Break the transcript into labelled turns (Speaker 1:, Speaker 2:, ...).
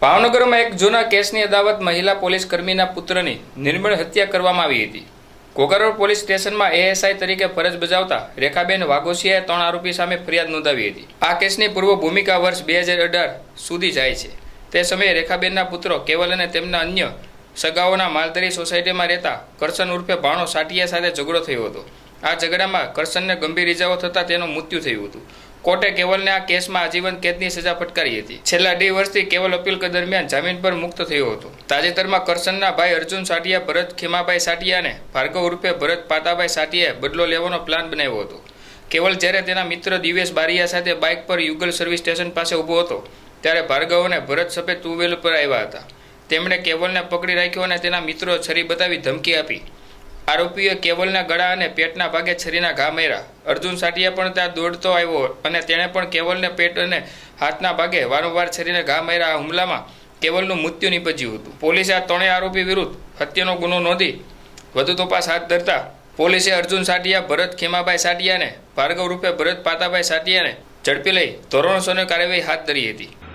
Speaker 1: ભાવનગરમાં એક જૂના કેસની અદાવત મહિલા પોલીસ કર્મીના પુત્રની નિર્મળ હત્યા કરવામાં આવી હતી. કોકરોડ પોલીસ સ્ટેશનમાં એએસઆઈ તરીકે ફરજ બજાવતા રેખાબેન વાઘોસિયાએ ત્રણ આરોપી સામે ફરિયાદ નોંધાવી હતી. આ કેસની પૂર્વ ભૂમિકા વર્ષ બે હજાર અઢાર સુધી જાય છે. તે સમયે રેખાબેનના પુત્રો કેવલ અને તેમના અન્ય સગાઓના માલધારી સોસાયટીમાં રહેતા કરશન ઉર્ફે ભાણો સાટિયા સાથે ઝઘડો થયો હતો. આ ઝઘડામાં કરશનને ગંભીર ઇજાઓ થતાં તેનું મૃત્યુ થયું હતું. કોર્ટે કેવલને આ કેસમાં આજીવન કેદની સજા ફટકારી હતી. છેલ્લા અઢી વર્ષથી કેવલ અપીલ દરમિયાન જામીન પર મુક્ત થયો હતો. તાજેતરમાં કરશનના ભાઈ અર્જુન સાટિયા ભરત ખીમાભાઈ સાટિયાને ભાર્ગવ રૂપે ભરત પાતાભાઈ સાટિયાએ બદલો લેવાનો પ્લાન બનાવ્યો હતો. કેવલ જ્યારે તેના મિત્ર દિવેશ બારિયા સાથે બાઇક પર યુગલ સર્વિસ સ્ટેશન પાસે ઊભો હતો, ત્યારે ભાર્ગવ અને ભરત સફેદ ટુ વ્હીલ પર આવ્યા હતા. તેમણે કેવલને પકડી રાખ્યો અને તેના મિત્રો છરી બતાવી ધમકી આપી. આરોપીએ કેવલના ગળા અને પેટના ભાગે છરીના ઘા માર્યા અર્જુન સાટિયા પણ ત્યાં દોડતો આવ્યો અને તેણે પણ કેવલને પેટ અને હાથના ભાગે વારંવાર છરીને ઘા માર્યા આ હુમલામાં કેવલનું મૃત્યુ નીપજ્યું હતું. પોલીસે આ ત્રણેય આરોપી વિરુદ્ધ હત્યાનો ગુનો નોંધી વધુ તપાસ હાથ ધરતા પોલીસે અર્જુન સાટિયા ભરત ખેમાભાઈ સાટિયાને ભાર્ગવ રૂપે ભરત પાતાભાઈ સાટિયાને ઝડપી લઈ ધોરણસોને કાર્યવાહી હાથ ધરી હતી.